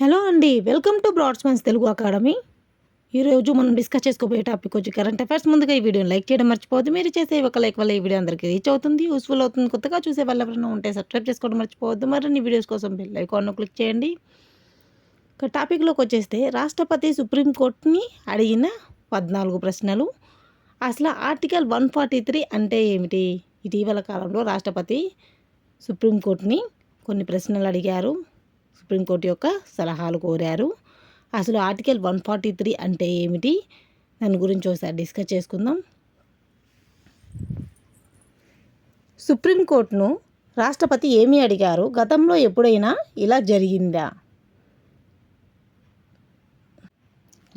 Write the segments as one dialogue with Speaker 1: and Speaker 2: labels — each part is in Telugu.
Speaker 1: హలో అండి welcome to Broadsmens Telugu academy. ఈరోజు మనం డిస్కస్ చేసుకోబోయే టాపిక్ వచ్చి కరెంట్ అఫైర్స్. ముందుగా ఈ వీడియోని లైక్ చేయడం మర్చిపోవద్దు. మీరు చేసే ఒక లైక్ వల్ల ఈ వీడియో అందరికీ రీచ్ అవుతుంది. యూస్ఫుల్ అవుతుంది. కొత్తగా చూసే వాళ్ళు ఎవరైనా ఉంటే సబ్స్క్రైబ్ చేసుకోవడం మర్చిపోవద్దు. మరిన్ని వీడియోస్ కోసం బెల్ ఐకాన్ను క్లిక్ చేయండి. ఇక టాపిక్లోకి వచ్చేస్తే రాష్ట్రపతి సుప్రీంకోర్టుని అడిగిన పద్నాలుగు ప్రశ్నలు. అసలు ఆర్టికల్ వన్ ఫార్టీ త్రీ అంటే ఏమిటి? ఇటీవల కాలంలో రాష్ట్రపతి సుప్రీంకోర్టుని కొన్ని ప్రశ్నలు అడిగారు. సుప్రీంకోర్టు యొక్క సలహాలు కోరారు. అసలు ఆర్టికల్ వన్ ఫార్టీ త్రీ అంటే ఏమిటి? దాని గురించి ఒకసారి డిస్కస్ చేసుకుందాం. సుప్రీంకోర్టును రాష్ట్రపతి ఏమి అడిగారు? గతంలో ఎప్పుడైనా ఇలా జరిగిందా?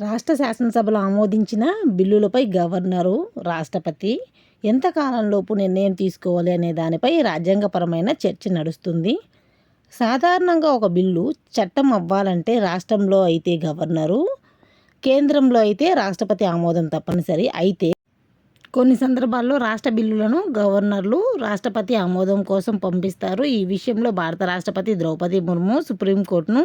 Speaker 1: రాష్ట్ర శాసనసభలో ఆమోదించిన బిల్లులపై గవర్నరు రాష్ట్రపతి ఎంతకాలంలోపు నిర్ణయం తీసుకోవాలి అనే దానిపై రాజ్యాంగపరమైన చర్చ నడుస్తుంది. సాధారణంగా ఒక బిల్లు చట్టం అవ్వాలంటే రాష్ట్రంలో అయితే గవర్నరు కేంద్రంలో అయితే రాష్ట్రపతి ఆమోదం తప్పనిసరి. అయితే కొన్ని సందర్భాల్లో రాష్ట్ర బిల్లులను గవర్నర్లు రాష్ట్రపతి ఆమోదం కోసం పంపిస్తారు. ఈ విషయంలో భారత రాష్ట్రపతి ద్రౌపది ముర్ము సుప్రీంకోర్టును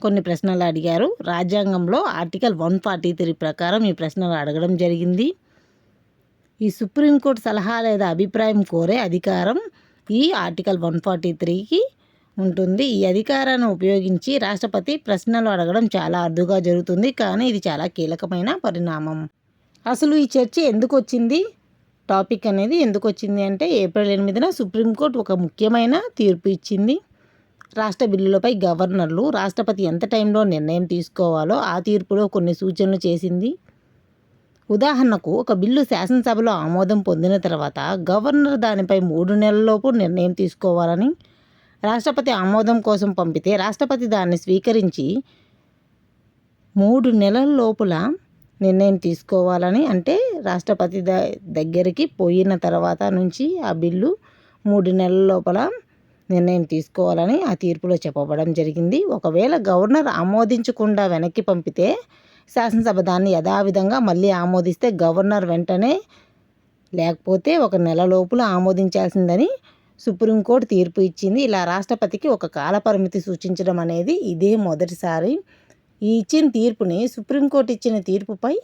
Speaker 1: కొన్ని ప్రశ్నలు అడిగారు. రాజ్యాంగంలో ఆర్టికల్ వన్ ఫార్టీ త్రీ ప్రకారం ఈ ప్రశ్నలు అడగడం జరిగింది. ఈ సుప్రీంకోర్టు సలహా లేదా అభిప్రాయం కోరే అధికారం ఈ ఆర్టికల్ వన్ ఫార్టీ త్రీకి ఉంటుంది. ఈ అధికారాన్ని ఉపయోగించి రాష్ట్రపతి ప్రశ్నలు అడగడం చాలా అరుదుగా జరుగుతుంది. కానీ ఇది చాలా కీలకమైన పరిణామం. అసలు ఈ చర్చ ఎందుకు వచ్చింది టాపిక్ అనేది ఎందుకు వచ్చింది అంటే ఏప్రిల్ ఎనిమిదిన సుప్రీంకోర్టు ఒక ముఖ్యమైన తీర్పు ఇచ్చింది. రాష్ట్ర బిల్లులపై గవర్నర్లు రాష్ట్రపతి ఎంత టైంలో నిర్ణయం తీసుకోవాలో ఆ తీర్పులో కొన్ని సూచనలు చేసింది. ఉదాహరణకు ఒక బిల్లు శాసనసభలో ఆమోదం పొందిన తర్వాత గవర్నర్ దానిపై మూడు నెలల్లోపు నిర్ణయం తీసుకోవాలని రాష్ట్రపతి ఆమోదం కోసం పంపితే రాష్ట్రపతి దాన్ని స్వీకరించి మూడు నెలల లోపల నిర్ణయం తీసుకోవాలని అంటే రాష్ట్రపతి ద దగ్గరికి పోయిన తర్వాత నుంచి ఆ బిల్లు మూడు నెలల లోపల నిర్ణయం తీసుకోవాలని ఆ తీర్పులో చెప్పబడం జరిగింది. ఒకవేళ గవర్నర్ ఆమోదించకుండా వెనక్కి పంపితే శాసనసభ దాన్ని యథావిధంగా మళ్ళీ ఆమోదిస్తే గవర్నర్ వెంటనే లేకపోతే ఒక నెల లోపల ఆమోదించాల్సిందని సుప్రీంకోర్టు తీర్పు ఇచ్చింది. ఇలా రాష్ట్రపతికి ఒక కాలపరిమితి సూచించడం అనేది ఇదే మొదటిసారి. ఈ ఇచ్చిన తీర్పుని సుప్రీంకోర్టు ఇచ్చిన తీర్పుపై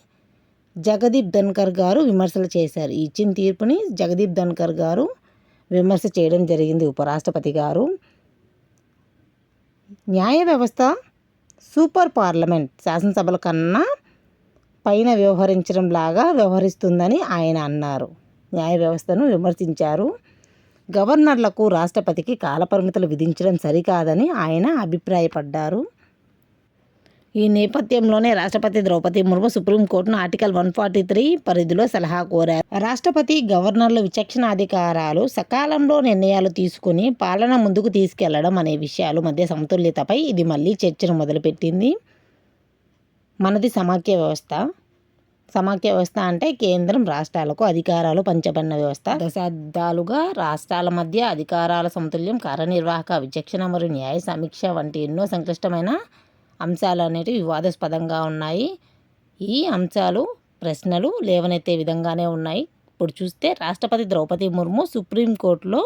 Speaker 1: జగదీప్ ధన్కర్ గారు విమర్శలు చేశారు. ఈ ఇచ్చిన తీర్పుని జగదీప్ ధన్కర్ గారు విమర్శ చేయడం జరిగింది ఉపరాష్ట్రపతి గారు. న్యాయ వ్యవస్థ సూపర్ పార్లమెంట్ శాసనసభల కన్నా పైన వ్యవహరించడం లాగా వ్యవహరిస్తుందని ఆయన అన్నారు. న్యాయ వ్యవస్థను విమర్శించారు. గవర్నర్లకు రాష్ట్రపతికి కాలపరిమితులు విధించడం సరికాదని ఆయన అభిప్రాయపడ్డారు. ఈ నేపథ్యంలోనే రాష్ట్రపతి ద్రౌపది ముర్ము సుప్రీంకోర్టును ఆర్టికల్ వన్ ఫార్టీ త్రీ పరిధిలో సలహా కోరారు. రాష్ట్రపతి గవర్నర్ల విచక్షణాధికారాలు సకాలంలో నిర్ణయాలు తీసుకుని పాలన ముందుకు తీసుకెళ్ళడం అనే విషయాలు మధ్య సమతుల్యతపై ఇది మళ్ళీ చర్చను మొదలుపెట్టింది. మనది సమాఖ్య వ్యవస్థ. సమాఖ్య వ్యవస్థ అంటే కేంద్రం రాష్ట్రాలకు అధికారాలు పంచబడిన వ్యవస్థ. దశాబ్దాలుగా రాష్ట్రాల మధ్య అధికారాల సమతుల్యం కార్యనిర్వాహక విచక్షణ మరియు న్యాయ సమీక్ష వంటి ఎన్నో సంక్లిష్టమైన అంశాలు అనేటివి వివాదాస్పదంగా ఉన్నాయి. ఈ అంశాలు ప్రశ్నలు లేవనెత్తే విధంగానే ఉన్నాయి. ఇప్పుడు చూస్తే రాష్ట్రపతి ద్రౌపది ముర్ము సుప్రీంకోర్టులో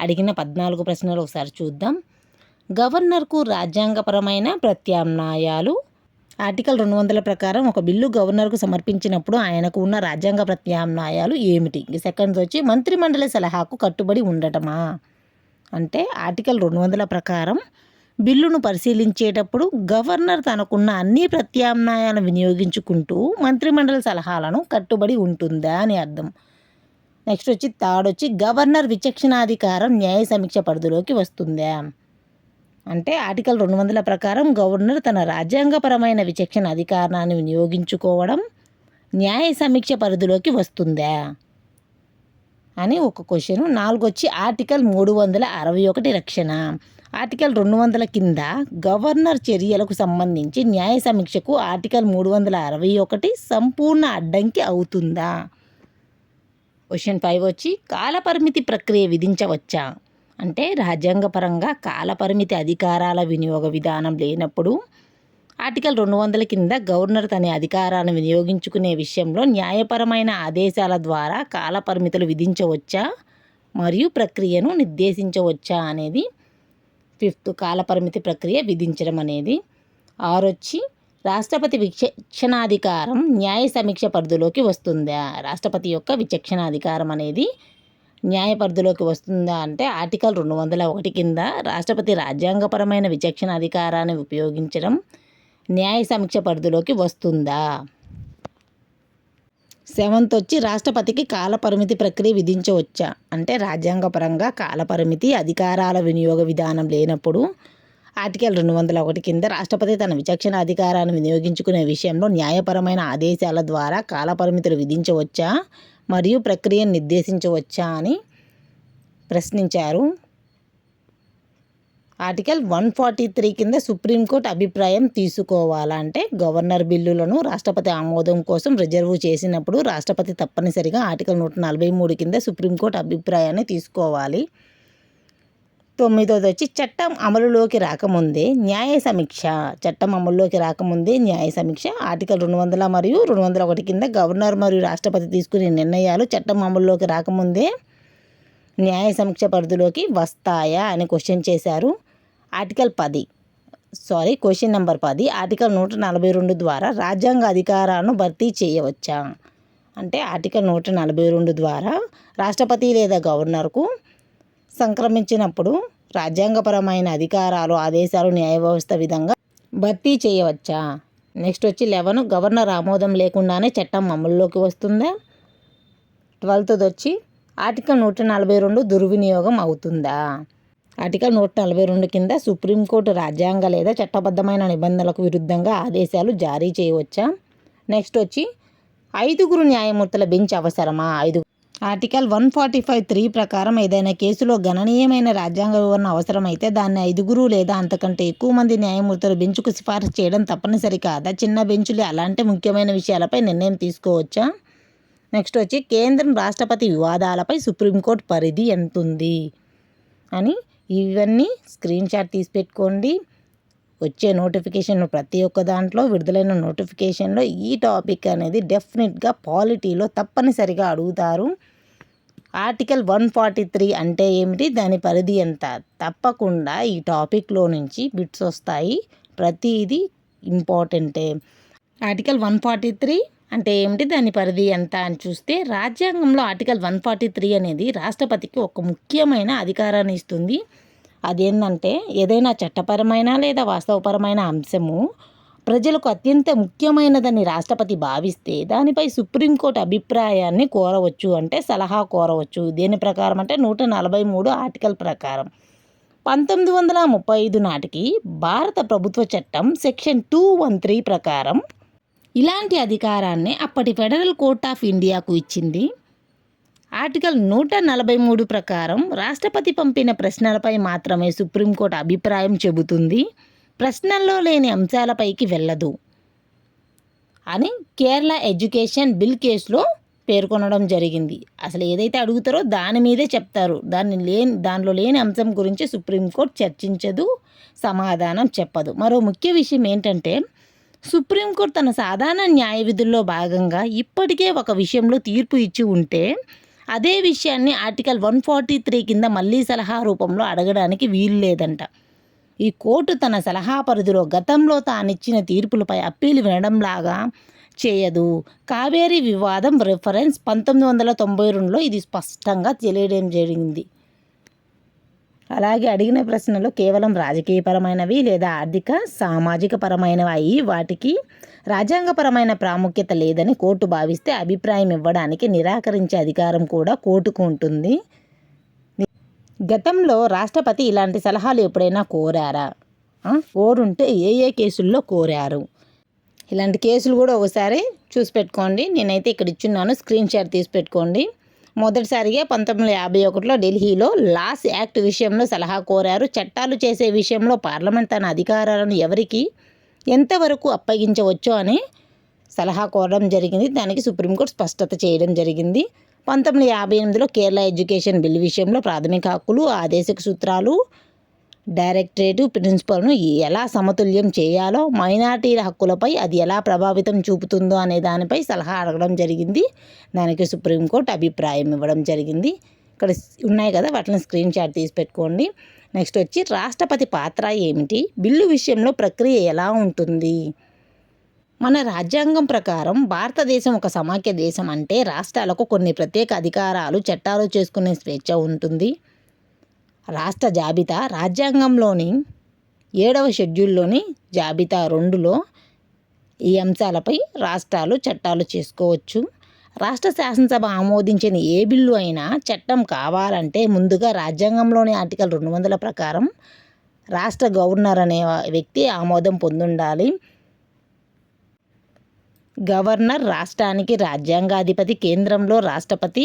Speaker 1: అడిగిన పద్నాలుగు ప్రశ్నలు ఒకసారి చూద్దాం. గవర్నర్కు రాజ్యాంగపరమైన ప్రత్యామ్నాయాలు ఆర్టికల్ రెండు వందల ప్రకారం ఒక బిల్లు గవర్నర్కు సమర్పించినప్పుడు ఆయనకు ఉన్న రాజ్యాంగ ప్రత్యామ్నాయాలు ఏమిటి? సెకండ్స్ వచ్చి మంత్రిమండలి సలహాకు కట్టుబడి ఉండటమా? అంటే ఆర్టికల్ రెండు వందల ప్రకారం బిల్లును పరిశీలించేటప్పుడు గవర్నర్ తనకున్న అన్ని ప్రత్యామ్నాయాలను వినియోగించుకుంటూ మంత్రిమండలి సలహాలను కట్టుబడి ఉంటుందా అని అర్థం. నెక్స్ట్ వచ్చి థర్డ్ వచ్చి గవర్నర్ విచక్షణాధికారం న్యాయ సమీక్ష పరిధిలోకి వస్తుందా? అంటే ఆర్టికల్ రెండు వందల ప్రకారం గవర్నర్ తన రాజ్యాంగపరమైన విచక్షణ అధికారాన్ని వినియోగించుకోవడం న్యాయ సమీక్ష పరిధిలోకి వస్తుందా? అని ఒక క్వశ్చన్. నాలుగు వచ్చి ఆర్టికల్ మూడు వందల అరవై ఒకటి రక్షణ. ఆర్టికల్ రెండు వందల కింద గవర్నర్ చర్యలకు సంబంధించి న్యాయ సమీక్షకు ఆర్టికల్ మూడు వందల అరవై ఒకటి సంపూర్ణ అడ్డంకి అవుతుందా? క్వశ్చన్ ఫైవ్ వచ్చి కాలపరిమితి ప్రక్రియ విధించవచ్చా? అంటే రాజ్యాంగపరంగా కాలపరిమితి అధికారాల వినియోగ విధానం లేనప్పుడు ఆర్టికల్ రెండు వందల కింద గవర్నర్ తన అధికారాన్ని వినియోగించుకునే విషయంలో న్యాయపరమైన ఆదేశాల ద్వారా కాలపరిమితులు విధించవచ్చా? మరియు ప్రక్రియను నిర్దేశించవచ్చా? అనేది ఫిఫ్త్ కాలపరిమితి ప్రక్రియ విధించడం అనేది. ఆరొచ్చి రాష్ట్రపతి విచక్షణాధికారం న్యాయ సమీక్ష పరిధిలోకి వస్తుందా? రాష్ట్రపతి యొక్క విచక్షణాధికారం అనేది న్యాయ పరిధిలోకి వస్తుందా అంటే ఆర్టికల్ రెండు వందల ఒకటి కింద రాష్ట్రపతి రాజ్యాంగపరమైన విచక్షణ అధికారాన్ని ఉపయోగించడం న్యాయ సమీక్ష పరిధిలోకి వస్తుందా? సెవెంత్ వచ్చి రాష్ట్రపతికి కాలపరిమితి ప్రక్రియ విధించవచ్చా? అంటే రాజ్యాంగపరంగా కాలపరిమితి అధికారాల వినియోగ విధానం లేనప్పుడు ఆర్టికల్ రెండు వందల ఒకటి కింద రాష్ట్రపతి తన విచక్షణ అధికారాన్ని వినియోగించుకునే విషయంలో న్యాయపరమైన ఆదేశాల ద్వారా కాలపరిమితులు విధించవచ్చా? మరియు ప్రక్రియను నిర్దేశించవచ్చా అని ప్రశ్నించారు. ఆర్టికల్ వన్ ఫార్టీ త్రీ కింద సుప్రీంకోర్టు అభిప్రాయం తీసుకోవాలంటే గవర్నర్ బిల్లులను రాష్ట్రపతి ఆమోదం కోసం రిజర్వ్ చేసినప్పుడు రాష్ట్రపతి తప్పనిసరిగా ఆర్టికల్ నూట నలభై మూడు కింద సుప్రీంకోర్టు అభిప్రాయాన్ని తీసుకోవాలి. తొమ్మిదోది వచ్చి చట్టం అమలులోకి రాకముందే న్యాయ సమీక్ష. చట్టం అమలులోకి రాకముందే న్యాయ సమీక్ష. ఆర్టికల్ రెండు వందల మరియు రెండు వందల ఒకటి కింద గవర్నర్ మరియు రాష్ట్రపతి తీసుకునే నిర్ణయాలు చట్టం అమలులోకి రాకముందే న్యాయ సమీక్ష పరిధిలోకి వస్తాయా అని క్వశ్చన్ చేశారు. ఆర్టికల్ పది సారీ క్వశ్చన్ నెంబర్ పది ఆర్టికల్ నూట నలభై రెండు ద్వారా రాజ్యాంగ అధికారాలను భర్తీ చేయవచ్చా? అంటే ఆర్టికల్ నూట నలభై రెండు ద్వారా రాష్ట్రపతి లేదా గవర్నర్కు సంక్రమించినప్పుడు రాజ్యాంగపరమైన అధికారాలు ఆదేశాలు న్యాయ వ్యవస్థ విధంగా భర్తీ చేయవచ్చా? నెక్స్ట్ వచ్చి లెవెన్ గవర్నర్ ఆమోదం లేకుండానే చట్టం అమల్లోకి వస్తుందా? ట్వెల్త్ వచ్చి ఆర్టికల్ నూట నలభై రెండు దుర్వినియోగం అవుతుందా? ఆర్టికల్ నూట నలభై రెండు కింద సుప్రీంకోర్టు రాజ్యాంగ లేదా చట్టబద్ధమైన నిబంధనలకు విరుద్ధంగా ఆదేశాలు జారీ చేయవచ్చా? నెక్స్ట్ వచ్చి ఐదుగురు న్యాయమూర్తుల బెంచ్ అవసరమా? ఐదుగురు article one forty five three ప్రకారం ఏదైనా కేసులో గణనీయమైన రాజ్యాంగ వివరణ అవసరమైతే దాన్ని ఐదుగురు లేదా అంతకంటే ఎక్కువ మంది న్యాయమూర్తులు బెంచ్కు సిఫార్సు చేయడం తప్పనిసరి కాదా? చిన్న బెంచులు అలాంటి ముఖ్యమైన విషయాలపై నిర్ణయం తీసుకోవచ్చా? నెక్స్ట్ వచ్చి కేంద్రం రాష్ట్రపతి వివాదాలపై సుప్రీంకోర్టు పరిధి ఎంతుంది అని ఇవన్నీ స్క్రీన్ షాట్ తీసి పెట్టుకోండి. వచ్చే నోటిఫికేషన్ ప్రతి ఒక్క దాంట్లో విడుదలైన నోటిఫికేషన్లో ఈ టాపిక్ అనేది డెఫినెట్గా పాలిటీలో తప్పనిసరిగా అడుగుతారు. ఆర్టికల్ వన్ ఫార్టీ త్రీ అంటే ఏమిటి? దాని పరిధి ఎంత? తప్పకుండా ఈ టాపిక్లో నుంచి బిట్స్ వస్తాయి. ప్రతిదీ ఇంపార్టెంటే. ఆర్టికల్ వన్ ఫార్టీ త్రీ అంటే ఏమిటి? దాని పరిధి ఎంత అని చూస్తే రాజ్యాంగంలో ఆర్టికల్ వన్ ఫార్టీ త్రీ అనేది రాష్ట్రపతికి ఒక ముఖ్యమైన అధికారాన్ని ఇస్తుంది. అదేంటంటే ఏదైనా చట్టపరమైన లేదా వాస్తవపరమైన అంశము ప్రజలకు అత్యంత ముఖ్యమైనదని రాష్ట్రపతి భావిస్తే దానిపై సుప్రీంకోర్టు అభిప్రాయాన్ని కోరవచ్చు అంటే సలహా కోరవచ్చు. దేని ప్రకారం అంటే నూట నలభై మూడు ఆర్టికల్ ప్రకారం. పంతొమ్మిది వందల ముప్పై ఐదు నాటికి భారత ప్రభుత్వ చట్టం సెక్షన్ టూ వన్ త్రీ ప్రకారం ఇలాంటి అధికారాన్ని అప్పటి ఫెడరల్ కోర్ట్ ఆఫ్ ఇండియాకు ఇచ్చింది. ఆర్టికల్ నూట నలభై మూడు ప్రకారం రాష్ట్రపతి పంపిన ప్రశ్నలపై మాత్రమే సుప్రీంకోర్టు అభిప్రాయం చెబుతుంది. ప్రశ్నల్లో లేని అంశాలపైకి వెళ్ళదు అని కేరళ ఎడ్యుకేషన్ బిల్ కేసులో పేర్కొనడం జరిగింది. అసలు ఏదైతే అడుగుతారో దాని మీదే చెప్తారు. దాన్ని లేని దానిలో లేని అంశం గురించి సుప్రీంకోర్టు చర్చించదు సమాధానం చెప్పదు. మరో ముఖ్య విషయం ఏంటంటే సుప్రీంకోర్టు తన సాధారణ న్యాయ విధుల్లో భాగంగా ఇప్పటికే ఒక విషయంలో తీర్పు ఇచ్చి ఉంటే అదే విషయాన్ని ఆర్టికల్ వన్ ఫార్టీ త్రీ కింద మళ్ళీ సలహా రూపంలో అడగడానికి వీలు లేదంట. ఈ కోర్టు తన సలహా పరిధిలో గతంలో తానిచ్చిన తీర్పులపై అప్పీలు వినడంలాగా చేయదు. కావేరీ వివాదం రిఫరెన్స్ పంతొమ్మిది వందల తొంభై రెండులో ఇది స్పష్టంగా తెలియడం జరిగింది. అలాగే అడిగిన ప్రశ్నలు కేవలం రాజకీయపరమైనవి లేదా ఆర్థిక సామాజిక పరమైనవి అయి వాటికి రాజ్యాంగపరమైన ప్రాముఖ్యత లేదని కోర్టు భావిస్తే అభిప్రాయం ఇవ్వడానికి నిరాకరించే అధికారం కూడా కోర్టుకు ఉంటుంది. గతంలో రాష్ట్రపతి ఇలాంటి సలహాలు ఎప్పుడైనా కోరారా? కోరుంటే ఏ ఏ కేసుల్లో కోరారు? ఇలాంటి కేసులు కూడా ఒకసారి చూసి పెట్టుకోండి. నేనైతే ఇక్కడ ఇచ్చున్నాను. స్క్రీన్ షాట్ తీసి పెట్టుకోండి. మొదటిసారిగా పంతొమ్మిది వందల యాభై ఒకటిలో ఢిల్లీలో లాస్ యాక్ట్ విషయంలో సలహా కోరారు. చట్టాలు చేసే విషయంలో పార్లమెంట్ తన అధికారాలను ఎవరికి ఎంతవరకు అప్పగించవచ్చో అని సలహా కోరడం జరిగింది. దానికి సుప్రీంకోర్టు స్పష్టత చేయడం జరిగింది. పంతొమ్మిది యాభై ఎనిమిదిలో కేరళ ఎడ్యుకేషన్ బిల్ విషయంలో ప్రాథమిక హక్కులు ఆదేశక సూత్రాలు డైరెక్టరేటివ్ ప్రిన్సిపల్ను ఎలా సమతుల్యం చేయాలో మైనార్టీల హక్కులపై అది ఎలా ప్రభావితం చూపుతుందో అనే దానిపై సలహా అడగడం జరిగింది. దానికి సుప్రీంకోర్టు అభిప్రాయం ఇవ్వడం జరిగింది. ఇక్కడ ఉన్నాయి కదా వాటిని స్క్రీన్ షాట్ తీసి పెట్టుకోండి. నెక్స్ట్ వచ్చి రాష్ట్రపతి పాత్ర ఏమిటి? బిల్లు విషయంలో ప్రక్రియ ఎలా ఉంటుంది? మన రాజ్యాంగం ప్రకారం భారతదేశం ఒక సమాఖ్య దేశం అంటే రాష్ట్రాలకు కొన్ని ప్రత్యేక అధికారాలు చట్టాలు చేసుకునే స్వేచ్ఛ ఉంటుంది. రాష్ట్ర జాబితా రాజ్యాంగంలోని ఏడవ షెడ్యూల్లోని జాబితా రెండులో ఈ అంశాలపై రాష్ట్రాలు చట్టాలు చేసుకోవచ్చు. రాష్ట్ర శాసనసభ ఆమోదించిన ఏ బిల్లు అయినా చట్టం కావాలంటే ముందుగా రాజ్యాంగంలోని ఆర్టికల్ రెండు వందల ప్రకారం రాష్ట్ర గవర్నర్ అనే వ్యక్తి ఆమోదం పొందుండాలి. గవర్నర్ రాష్ట్రానికి రాజ్యాంగాధిపతి కేంద్రంలో రాష్ట్రపతి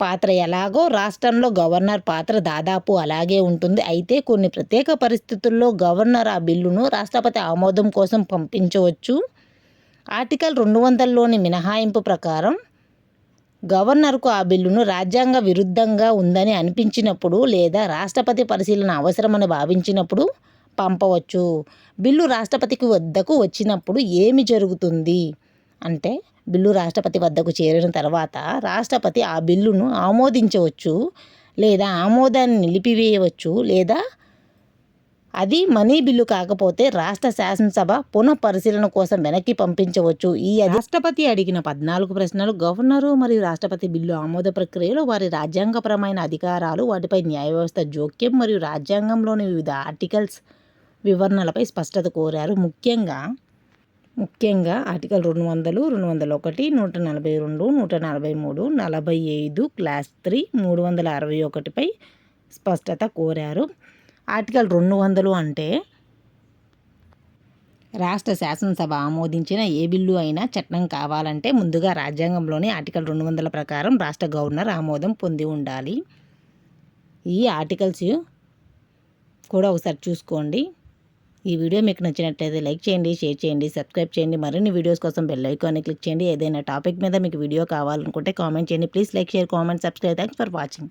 Speaker 1: పాత్ర ఎలాగో రాష్ట్రంలో గవర్నర్ పాత్ర దాదాపు అలాగే ఉంటుంది. అయితే కొన్ని ప్రత్యేక పరిస్థితుల్లో గవర్నర్ ఆ బిల్లును రాష్ట్రపతి ఆమోదం కోసం పంపించవచ్చు. ఆర్టికల్ రెండు వందల్లోని మినహాయింపు ప్రకారం గవర్నర్కు ఆ బిల్లును రాజ్యాంగ విరుద్ధంగా ఉందని అనిపించినప్పుడు లేదా రాష్ట్రపతి పరిశీలన అవసరమని భావించినప్పుడు పంపవచ్చు. బిల్లు రాష్ట్రపతికి వద్దకు వచ్చినప్పుడు ఏమి జరుగుతుంది? అంటే బిల్లు రాష్ట్రపతి వద్దకు చేరిన తర్వాత రాష్ట్రపతి ఆ బిల్లును ఆమోదించవచ్చు లేదా ఆమోదాన్ని నిలిపివేయవచ్చు లేదా అది మనీ బిల్లు కాకపోతే రాష్ట్ర శాసనసభ పునః పరిశీలన కోసం వెనక్కి పంపించవచ్చు. ఈ రాష్ట్రపతి అడిగిన పద్నాలుగు ప్రశ్నలు గవర్నరు మరియు రాష్ట్రపతి బిల్లు ఆమోద ప్రక్రియలో వారి రాజ్యాంగపరమైన అధికారాలు వాటిపై న్యాయ వ్యవస్థ జోక్యం మరియు రాజ్యాంగంలోని వివిధ ఆర్టికల్స్ వివరణలపై స్పష్టత కోరారు. ముఖ్యంగా ముఖ్యంగా ఆర్టికల్ రెండు వందలు రెండు వందల ఒకటి నూట నలభై రెండు నూట నలభై మూడు నలభై ఐదు క్లాస్ త్రీ మూడు వందల అరవై ఒకటిపై స్పష్టత కోరారు. ఆర్టికల్ రెండు వందలు అంటే రాష్ట్ర శాసనసభ ఆమోదించిన ఏ బిల్లు అయినా చట్టం కావాలంటే ముందుగా రాజ్యాంగంలోని ఆర్టికల్ రెండు వందల ప్రకారం రాష్ట్ర గవర్నర్ ఆమోదం పొంది ఉండాలి. ఈ ఆర్టికల్స్ కూడా ఒకసారి చూసుకోండి. ఈ వీడియో మీకు నచ్చినట్లయితే లైక్ చేయండి షేర్ చేయండి సబ్స్క్రైబ్ చేయండి. మరిన్ని వీడియోస్ కోసం బెల్ ఐకాన్ని క్లిక్ చేయండి. ఏదైనా టాపిక్ మీద మీకు వీడియో కావాలనుకుంటే కామెంట్ చేయండి. Please like share comment subscribe. Thanks for watching.